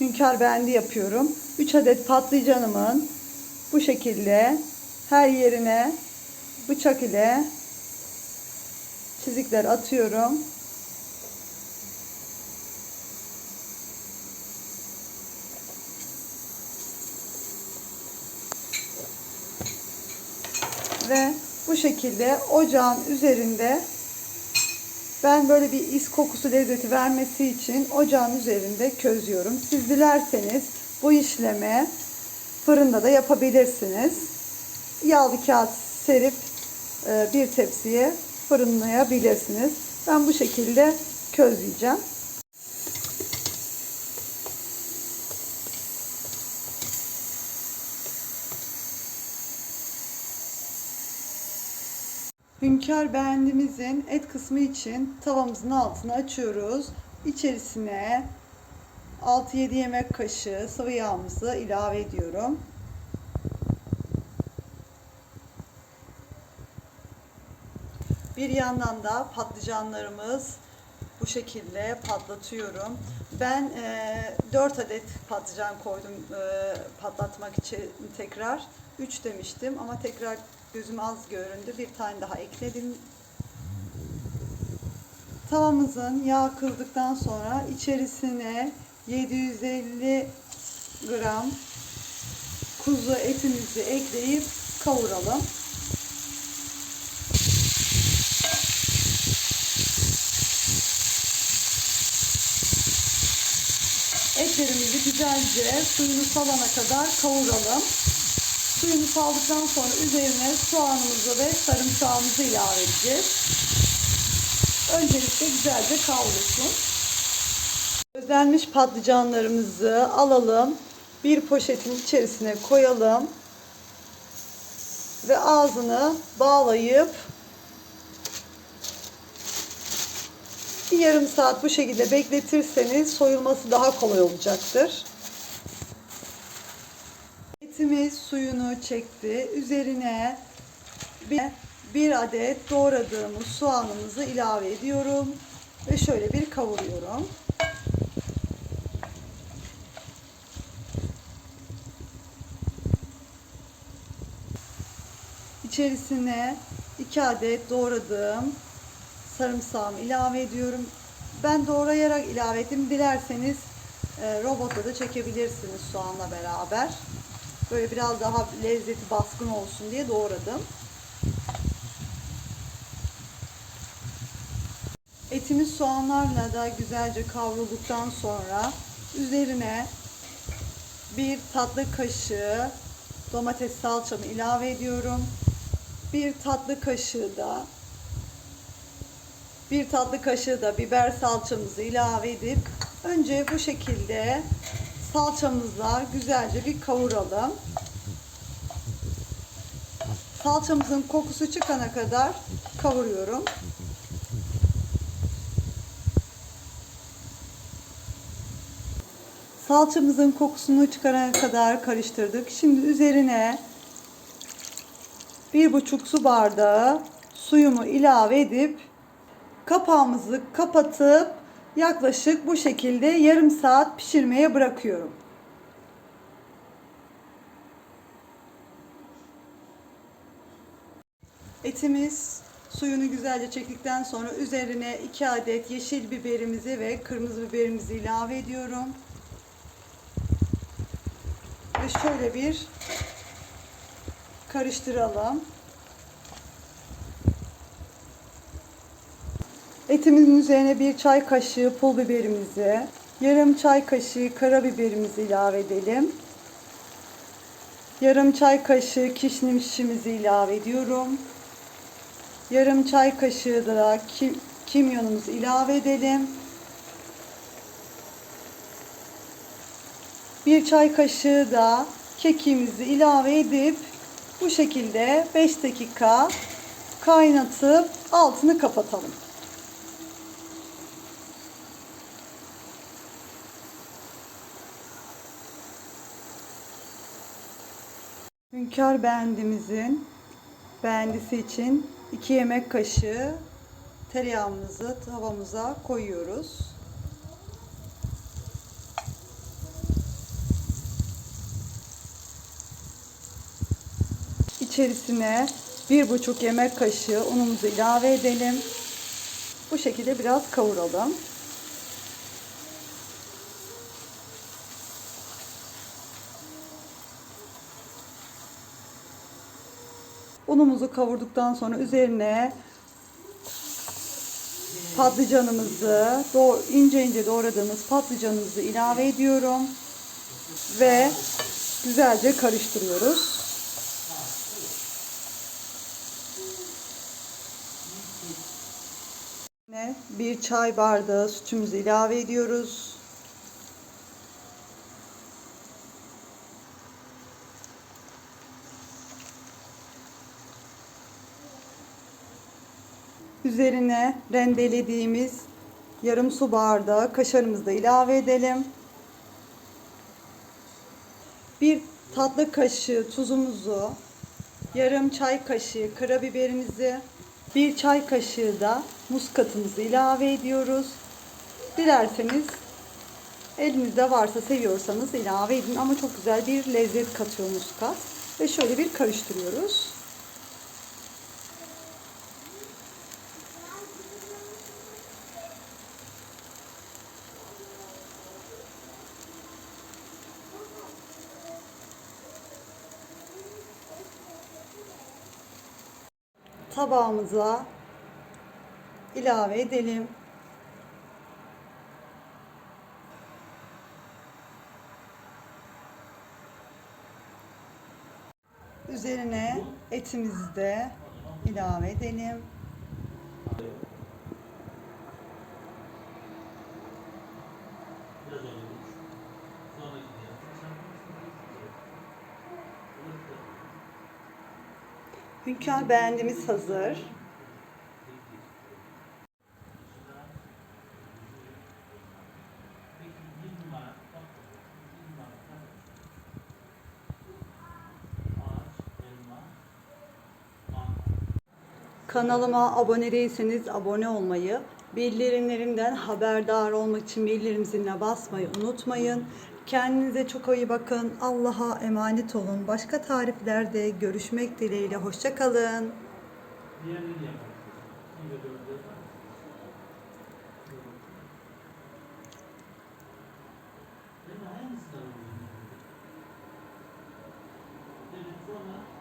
hünkâr beğendi yapıyorum. 3 adet patlıcanımın bu şekilde her yerine bıçak ile çizikler atıyorum. Ve bu şekilde ocağın üzerinde ben böyle bir is kokusu lezzeti vermesi için ocağın üzerinde közlüyorum. Siz dilerseniz bu işlemi fırında da yapabilirsiniz. Yağlı kağıt serip e, bir tepsiye fırınlayabilirsiniz. Ben bu şekilde közleyeceğim. Hünkar beğendimizin et kısmı için tavamızın altını açıyoruz. İçerisine 6-7 yemek kaşığı sıvı yağımızı ilave ediyorum. Bir yandan da patlıcanlarımız bu şekilde patlatıyorum. Ben e, 4 adet patlıcan koydum e, patlatmak için tekrar. 3 demiştim ama tekrar gözüm az göründü. Bir tane daha ekledim. Tavamızın yağ kıldıktan sonra içerisine 750 gram kuzu etimizi ekleyip kavuralım. Etlerimizi güzelce suyunu salana kadar kavuralım. Suyunu saldıktan sonra üzerine soğanımızı ve sarımsağımızı ilave edeceğiz. Öncelikle güzelce kavrulsun. Közlenmiş patlıcanlarımızı alalım. Bir poşetin içerisine koyalım. Ve ağzını bağlayıp bir yarım saat bu şekilde bekletirseniz soyulması daha kolay olacaktır. Etimiz suyunu çekti. Üzerine bir, bir adet doğradığımız soğanımızı ilave ediyorum. Ve şöyle bir kavuruyorum. İçerisine 2 adet doğradığım sarımsağımı ilave ediyorum. Ben doğrayarak ilave ettim. Dilerseniz e, robotla da çekebilirsiniz soğanla beraber. Böyle biraz daha lezzeti baskın olsun diye doğradım. Etimiz soğanlarla da güzelce kavrulduktan sonra üzerine bir tatlı kaşığı domates salçamı ilave ediyorum. Bir tatlı kaşığı da bir tatlı kaşığı da biber salçamızı ilave edip önce bu şekilde salçamızla güzelce bir kavuralım. Salçamızın kokusu çıkana kadar kavuruyorum. Salçamızın kokusunu çıkarana kadar karıştırdık. Şimdi üzerine bir buçuk su bardağı suyumu ilave edip kapağımızı kapatıp yaklaşık bu şekilde yarım saat pişirmeye bırakıyorum. Etimiz suyunu güzelce çektikten sonra üzerine 2 adet yeşil biberimizi ve kırmızı biberimizi ilave ediyorum. Ve şöyle bir karıştıralım. Etimizin üzerine bir çay kaşığı pul biberimizi, yarım çay kaşığı karabiberimizi ilave edelim. Yarım çay kaşığı kişnişimizi ilave ediyorum. Yarım çay kaşığı da kim, kimyonumuzu ilave edelim. Bir çay kaşığı da kekimizi ilave edip bu şekilde 5 dakika kaynatıp altını kapatalım. Hünkar beğendimizin beğendisi için 2 yemek kaşığı tereyağımızı tavamıza koyuyoruz. İçerisine 1,5 yemek kaşığı unumuzu ilave edelim. Bu şekilde biraz kavuralım. Unumuzu kavurduktan sonra üzerine patlıcanımızı, ince ince doğradığımız patlıcanımızı ilave ediyorum ve güzelce karıştırıyoruz. Bir çay bardağı sütümüzü ilave ediyoruz. Üzerine rendelediğimiz yarım su bardağı kaşarımızı da ilave edelim. Bir tatlı kaşığı tuzumuzu, yarım çay kaşığı karabiberimizi, bir çay kaşığı da muskatımızı ilave ediyoruz. Dilerseniz elinizde varsa seviyorsanız ilave edin ama çok güzel bir lezzet katıyor muskat. Ve şöyle bir karıştırıyoruz. Tabağımıza ilave edelim. Üzerine etimizi de ilave edelim. Hünkâr beğendimiz hazır. Kanalıma abone değilseniz abone olmayı, bildirimlerimden haberdar olmak için bildirim basmayı unutmayın. Kendinize çok iyi bakın. Allah'a emanet olun. Başka tariflerde görüşmek dileğiyle. Hoşçakalın. Sonra